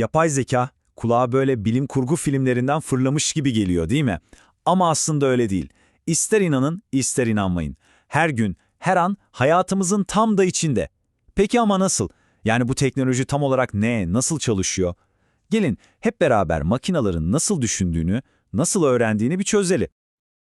Yapay zeka, kulağa böyle bilim kurgu filmlerinden fırlamış gibi geliyor değil mi? Ama aslında öyle değil. İster inanın, ister inanmayın. Her gün, her an hayatımızın tam da içinde. Peki ama nasıl? Yani bu teknoloji tam olarak ne, nasıl çalışıyor? Gelin hep beraber makinaların nasıl düşündüğünü, nasıl öğrendiğini bir çözelim.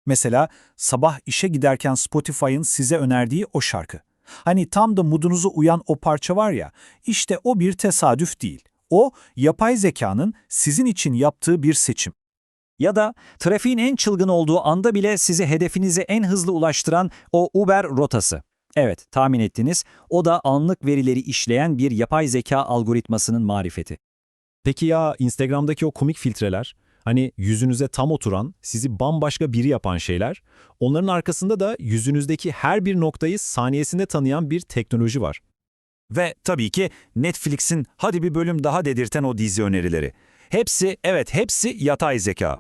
Mesela sabah işe giderken Spotify'ın size önerdiği o şarkı. Hani tam da modunuza uyan o parça var ya, işte o bir tesadüf değil. O, yapay zekanın sizin için yaptığı bir seçim. Ya da trafiğin en çılgın olduğu anda bile sizi hedefinize en hızlı ulaştıran o Uber rotası. Evet, tahmin ettiniz. O da anlık verileri işleyen bir yapay zeka algoritmasının marifeti. Peki ya Instagram'daki o komik filtreler? Hani yüzünüze tam oturan, sizi bambaşka biri yapan şeyler? Onların arkasında da yüzünüzdeki her bir noktayı saniyesinde tanıyan bir teknoloji var. Ve tabii ki Netflix'in hadi bir bölüm daha dedirten o dizi önerileri. Hepsi, evet hepsi yatay zeka.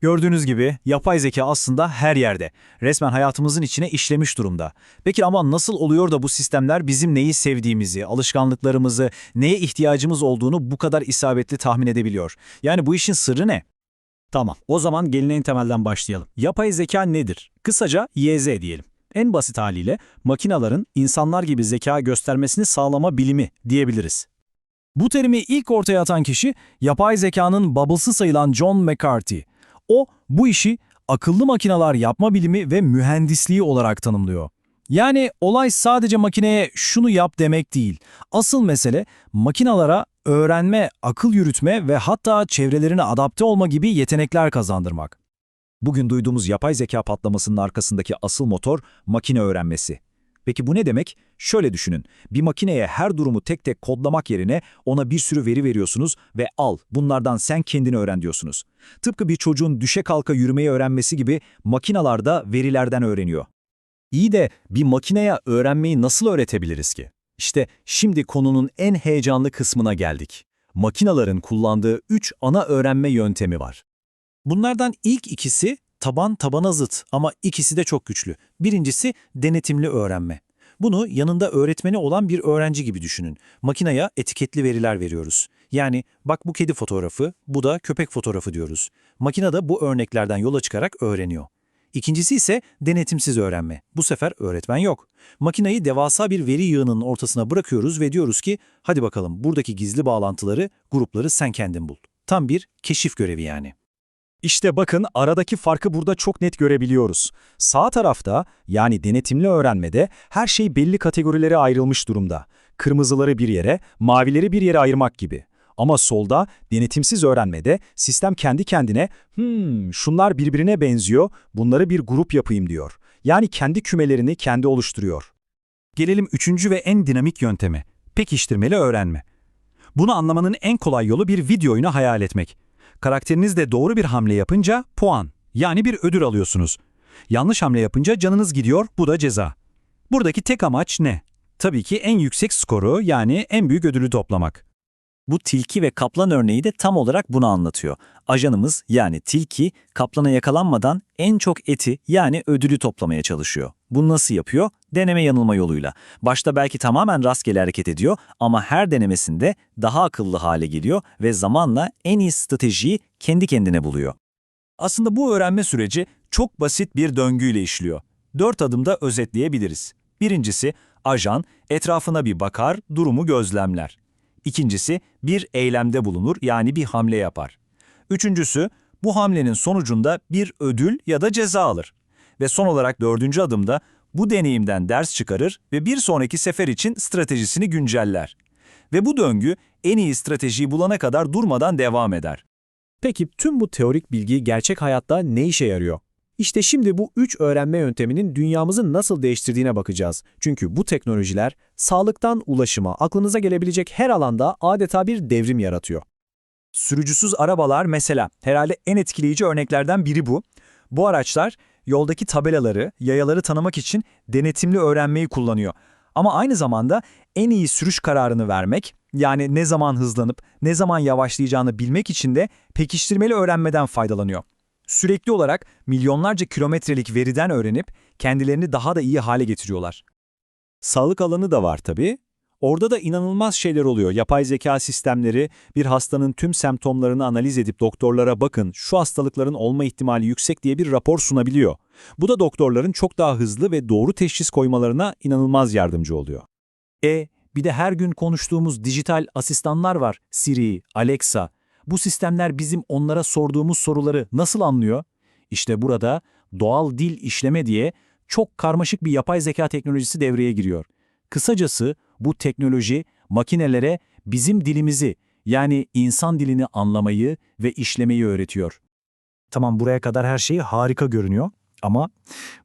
Gördüğünüz gibi yapay zeka aslında her yerde. Resmen hayatımızın içine işlemiş durumda. Peki ama nasıl oluyor da bu sistemler bizim neyi sevdiğimizi, alışkanlıklarımızı, neye ihtiyacımız olduğunu bu kadar isabetli tahmin edebiliyor? Yani bu işin sırrı ne? Tamam, o zaman gelin en temelden başlayalım. Yapay zeka nedir? Kısaca YZ diyelim. En basit haliyle makinaların insanlar gibi zeka göstermesini sağlama bilimi diyebiliriz. Bu terimi ilk ortaya atan kişi yapay zekanın babası sayılan John McCarthy. O bu işi akıllı makineler yapma bilimi ve mühendisliği olarak tanımlıyor. Yani olay sadece makineye şunu yap demek değil. Asıl mesele makinalara öğrenme, akıl yürütme ve hatta çevrelerine adapte olma gibi yetenekler kazandırmak. Bugün duyduğumuz yapay zeka patlamasının arkasındaki asıl motor makine öğrenmesi. Peki bu ne demek? Şöyle düşünün. Bir makineye her durumu tek tek kodlamak yerine ona bir sürü veri veriyorsunuz ve al bunlardan sen kendini öğren diyorsunuz. Tıpkı bir çocuğun düşe kalka yürümeyi öğrenmesi gibi makinalar da verilerden öğreniyor. İyi de bir makineye öğrenmeyi nasıl öğretebiliriz ki? İşte şimdi konunun en heyecanlı kısmına geldik. Makinaların kullandığı üç ana öğrenme yöntemi var. Bunlardan ilk ikisi taban tabana zıt ama ikisi de çok güçlü. Birincisi denetimli öğrenme. Bunu yanında öğretmeni olan bir öğrenci gibi düşünün. Makineye etiketli veriler veriyoruz. Yani bak bu kedi fotoğrafı, bu da köpek fotoğrafı diyoruz. Makine de bu örneklerden yola çıkarak öğreniyor. İkincisi ise denetimsiz öğrenme. Bu sefer öğretmen yok. Makineyi devasa bir veri yığınının ortasına bırakıyoruz ve diyoruz ki hadi bakalım buradaki gizli bağlantıları, grupları sen kendin bul. Tam bir keşif görevi yani. İşte bakın aradaki farkı burada çok net görebiliyoruz. Sağ tarafta yani denetimli öğrenmede her şey belli kategorilere ayrılmış durumda. Kırmızıları bir yere, mavileri bir yere ayırmak gibi. Ama solda denetimsiz öğrenmede sistem kendi kendine hmm şunlar birbirine benziyor bunları bir grup yapayım diyor. Yani kendi kümelerini kendi oluşturuyor. Gelelim üçüncü ve en dinamik yönteme, pekiştirmeli öğrenme. Bunu anlamanın en kolay yolu bir video oyunu hayal etmek. Karakteriniz de doğru bir hamle yapınca puan, yani bir ödül alıyorsunuz. Yanlış hamle yapınca canınız gidiyor, bu da ceza. Buradaki tek amaç ne? Tabii ki en yüksek skoru yani en büyük ödülü toplamak. Bu tilki ve kaplan örneği de tam olarak bunu anlatıyor. Ajanımız yani tilki kaplana yakalanmadan en çok eti yani ödülü toplamaya çalışıyor. Bunu nasıl yapıyor? Deneme yanılma yoluyla. Başta belki tamamen rastgele hareket ediyor ama her denemesinde daha akıllı hale geliyor ve zamanla en iyi stratejiyi kendi kendine buluyor. Aslında bu öğrenme süreci çok basit bir döngüyle işliyor. Dört adımda özetleyebiliriz. Birincisi, ajan etrafına bir bakar, durumu gözlemler. İkincisi, bir eylemde bulunur yani bir hamle yapar. Üçüncüsü, bu hamlenin sonucunda bir ödül ya da ceza alır. Ve son olarak dördüncü adımda bu deneyimden ders çıkarır ve bir sonraki sefer için stratejisini günceller. Ve bu döngü en iyi stratejiyi bulana kadar durmadan devam eder. Peki tüm bu teorik bilgi gerçek hayatta ne işe yarıyor? İşte şimdi bu üç öğrenme yönteminin dünyamızı nasıl değiştirdiğine bakacağız. Çünkü bu teknolojiler sağlıktan ulaşıma, aklınıza gelebilecek her alanda adeta bir devrim yaratıyor. Sürücüsüz arabalar mesela herhalde en etkileyici örneklerden biri bu. Bu araçlar yoldaki tabelaları, yayaları tanımak için denetimli öğrenmeyi kullanıyor. Ama aynı zamanda en iyi sürüş kararını vermek, yani ne zaman hızlanıp ne zaman yavaşlayacağını bilmek için de pekiştirmeli öğrenmeden faydalanıyor. Sürekli olarak milyonlarca kilometrelik veriden öğrenip kendilerini daha da iyi hale getiriyorlar. Sağlık alanı da var tabii. Orada da inanılmaz şeyler oluyor. Yapay zeka sistemleri bir hastanın tüm semptomlarını analiz edip doktorlara bakın şu hastalıkların olma ihtimali yüksek diye bir rapor sunabiliyor. Bu da doktorların çok daha hızlı ve doğru teşhis koymalarına inanılmaz yardımcı oluyor. E, bir de her gün konuştuğumuz dijital asistanlar var. Siri, Alexa. Bu sistemler bizim onlara sorduğumuz soruları nasıl anlıyor? İşte burada doğal dil işleme diye çok karmaşık bir yapay zeka teknolojisi devreye giriyor. Kısacası bu teknoloji makinelere bizim dilimizi yani insan dilini anlamayı ve işlemeyi öğretiyor. Tamam buraya kadar her şey harika görünüyor ama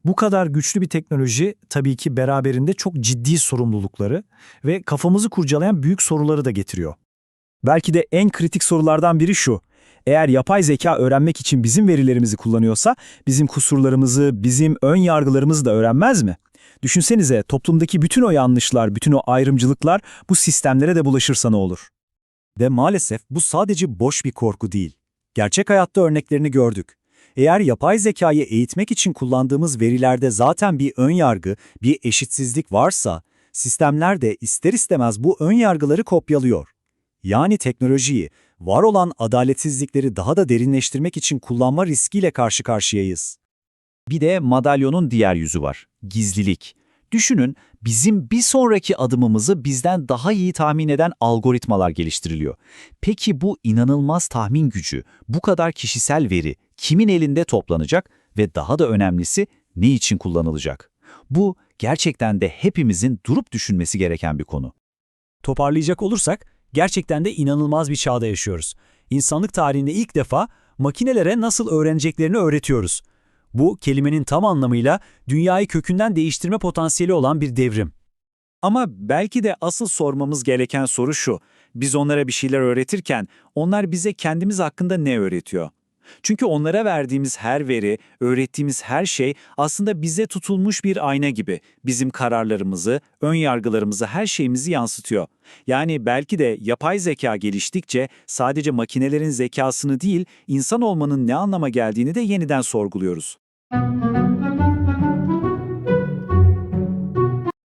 bu kadar güçlü bir teknoloji tabii ki beraberinde çok ciddi sorumlulukları ve kafamızı kurcalayan büyük soruları da getiriyor. Belki de en kritik sorulardan biri şu. Eğer yapay zeka öğrenmek için bizim verilerimizi kullanıyorsa, bizim kusurlarımızı, bizim ön yargılarımızı da öğrenmez mi? Düşünsenize toplumdaki bütün o yanlışlar, bütün o ayrımcılıklar bu sistemlere de bulaşırsa ne olur? Ve maalesef bu sadece boş bir korku değil. Gerçek hayatta örneklerini gördük. Eğer yapay zekayı eğitmek için kullandığımız verilerde zaten bir ön yargı, bir eşitsizlik varsa, sistemler de ister istemez bu ön yargıları kopyalıyor. Yani teknolojiyi, var olan adaletsizlikleri daha da derinleştirmek için kullanma riskiyle karşı karşıyayız. Bir de madalyonun diğer yüzü var, gizlilik. Düşünün, bizim bir sonraki adımımızı bizden daha iyi tahmin eden algoritmalar geliştiriliyor. Peki bu inanılmaz tahmin gücü, bu kadar kişisel veri kimin elinde toplanacak ve daha da önemlisi ne için kullanılacak? Bu gerçekten de hepimizin durup düşünmesi gereken bir konu. Toparlayacak olursak, gerçekten de inanılmaz bir çağda yaşıyoruz. İnsanlık tarihinde ilk defa makinelere nasıl öğreneceklerini öğretiyoruz. Bu kelimenin tam anlamıyla dünyayı kökünden değiştirme potansiyeli olan bir devrim. Ama belki de asıl sormamız gereken soru şu. Biz onlara bir şeyler öğretirken onlar bize kendimiz hakkında ne öğretiyor? Çünkü onlara verdiğimiz her veri, öğrettiğimiz her şey aslında bize tutulmuş bir ayna gibi. Bizim kararlarımızı, ön yargılarımızı, her şeyimizi yansıtıyor. Yani belki de yapay zeka geliştikçe sadece makinelerin zekasını değil, insan olmanın ne anlama geldiğini de yeniden sorguluyoruz. Thank you.